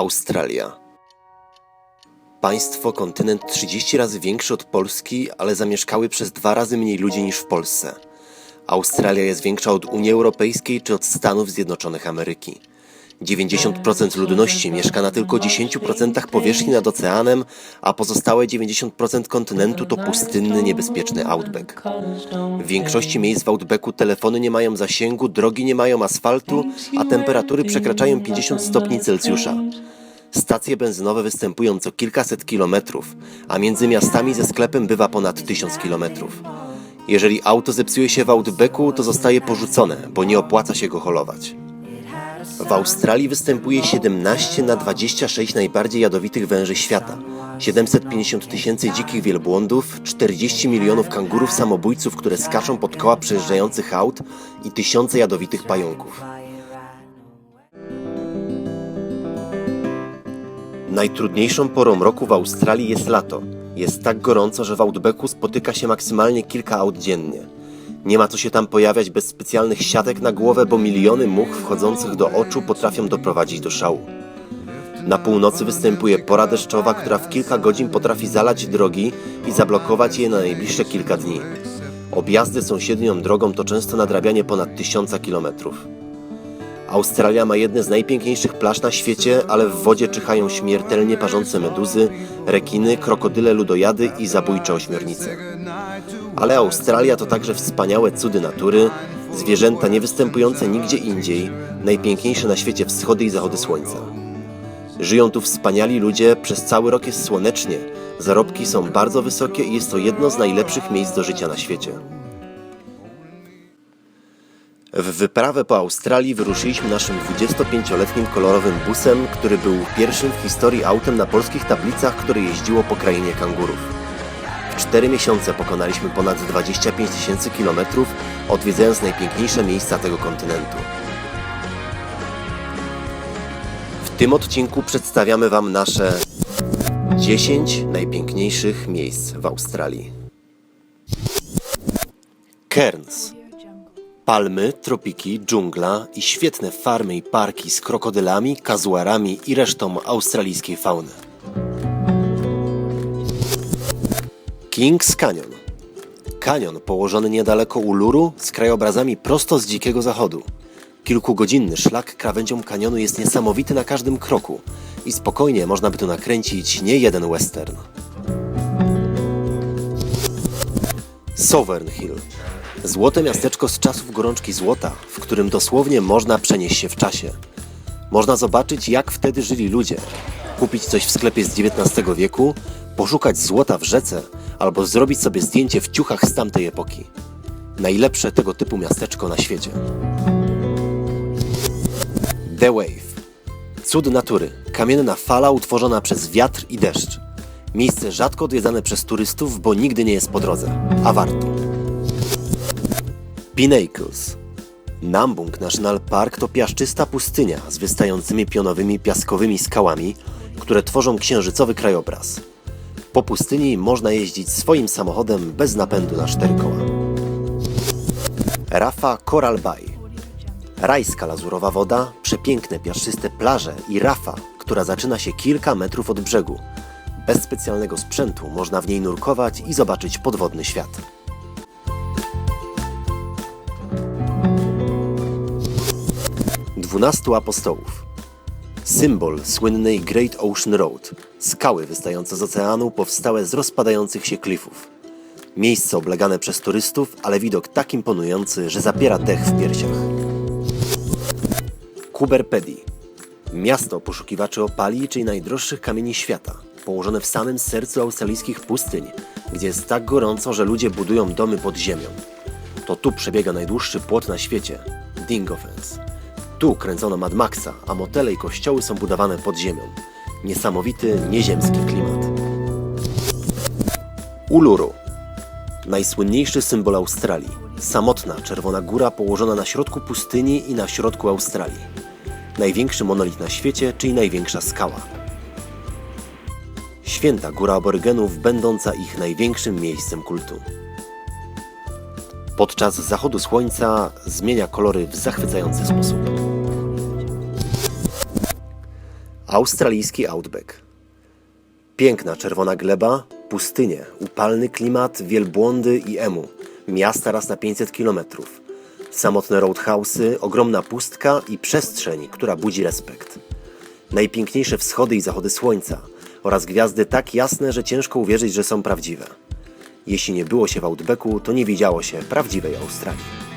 Australia. Państwo, kontynent 30 razy większy od Polski, ale zamieszkały przez dwa razy mniej ludzi niż w Polsce. Australia jest większa od Unii Europejskiej czy od Stanów Zjednoczonych Ameryki. 90% ludności mieszka na tylko 10% powierzchni nad oceanem, a pozostałe 90% kontynentu to pustynny, niebezpieczny outback. W większości miejsc w outbacku telefony nie mają zasięgu, drogi nie mają asfaltu, a temperatury przekraczają 50 stopni Celsjusza. Stacje benzynowe występują co kilkaset kilometrów, a między miastami ze sklepem bywa ponad tysiąc kilometrów. Jeżeli auto zepsuje się w outbacku, to zostaje porzucone, bo nie opłaca się go holować. W Australii występuje 17 na 26 najbardziej jadowitych węży świata, 750 tysięcy dzikich wielbłądów, 40 milionów kangurów samobójców, które skaczą pod koła przejeżdżających aut i tysiące jadowitych pająków. Najtrudniejszą porą roku w Australii jest lato. Jest tak gorąco, że w outbacku spotyka się maksymalnie kilka aut dziennie. Nie ma co się tam pojawiać bez specjalnych siatek na głowę, bo miliony much wchodzących do oczu potrafią doprowadzić do szału. Na północy występuje pora deszczowa, która w kilka godzin potrafi zalać drogi i zablokować je na najbliższe kilka dni. Objazdy sąsiednią drogą to często nadrabianie ponad tysiąca kilometrów. Australia ma jedne z najpiękniejszych plaż na świecie, ale w wodzie czyhają śmiertelnie parzące meduzy, rekiny, krokodyle ludojady i zabójcze ośmiornice. Ale Australia to także wspaniałe cudy natury, zwierzęta niewystępujące nigdzie indziej, najpiękniejsze na świecie wschody i zachody słońca. Żyją tu wspaniali ludzie, przez cały rok jest słonecznie, zarobki są bardzo wysokie i jest to jedno z najlepszych miejsc do życia na świecie. W wyprawę po Australii wyruszyliśmy naszym 25-letnim kolorowym busem, który był pierwszym w historii autem na polskich tablicach, które jeździło po krainie kangurów. W cztery miesiące pokonaliśmy ponad 25 tysięcy kilometrów, odwiedzając najpiękniejsze miejsca tego kontynentu. W tym odcinku przedstawiamy Wam nasze 10 najpiękniejszych miejsc w Australii. Cairns Palmy, tropiki, dżungla i świetne farmy i parki z krokodylami, kazuarami i resztą australijskiej fauny. Kings Canyon. Kanion położony niedaleko Uluru z krajobrazami prosto z dzikiego zachodu. Kilkugodzinny szlak krawędzią kanionu jest niesamowity na każdym kroku i spokojnie można by tu nakręcić nie jeden western. Sovereign Hill. Złote miasteczko z czasów gorączki złota, w którym dosłownie można przenieść się w czasie. Można zobaczyć, jak wtedy żyli ludzie, kupić coś w sklepie z XIX wieku, poszukać złota w rzece albo zrobić sobie zdjęcie w ciuchach z tamtej epoki. Najlepsze tego typu miasteczko na świecie. The Wave. Cud natury. Kamienna fala utworzona przez wiatr i deszcz. Miejsce rzadko odwiedzane przez turystów, bo nigdy nie jest po drodze, a warto. Pinnacles. Nambung National Park to piaszczysta pustynia z wystającymi pionowymi piaskowymi skałami, które tworzą księżycowy krajobraz. Po pustyni można jeździć swoim samochodem bez napędu na cztery koła. Rafa Coral Bay. Rajska lazurowa woda, przepiękne piaszczyste plaże i rafa, która zaczyna się kilka metrów od brzegu. Bez specjalnego sprzętu można w niej nurkować i zobaczyć podwodny świat. Dwunastu apostołów. Symbol słynnej Great Ocean Road. Skały wystające z oceanu powstałe z rozpadających się klifów. Miejsce oblegane przez turystów, ale widok tak imponujący, że zapiera dech w piersiach. Pedy. Miasto poszukiwaczy opali, czyli najdroższych kamieni świata, położone w samym sercu australijskich pustyń, gdzie jest tak gorąco, że ludzie budują domy pod ziemią. To tu przebiega najdłuższy płot na świecie Dingo Fence. Tu kręcono Mad Maxa, a motele i kościoły są budowane pod ziemią. Niesamowity, nieziemski klimat. Uluru. Najsłynniejszy symbol Australii. Samotna czerwona góra położona na środku pustyni i na środku Australii. Największy monolit na świecie, czyli największa skała. Święta góra aborygenów, będąca ich największym miejscem kultu. Podczas zachodu słońca zmienia kolory w zachwycający sposób. Australijski Outback. Piękna czerwona gleba, pustynie, upalny klimat, wielbłądy i emu. Miasta raz na 500 kilometrów. Samotne roadhouse'y, ogromna pustka i przestrzeń, która budzi respekt. Najpiękniejsze wschody i zachody słońca oraz gwiazdy tak jasne, że ciężko uwierzyć, że są prawdziwe. Jeśli nie było się w Outbacku, to nie widziało się prawdziwej Australii.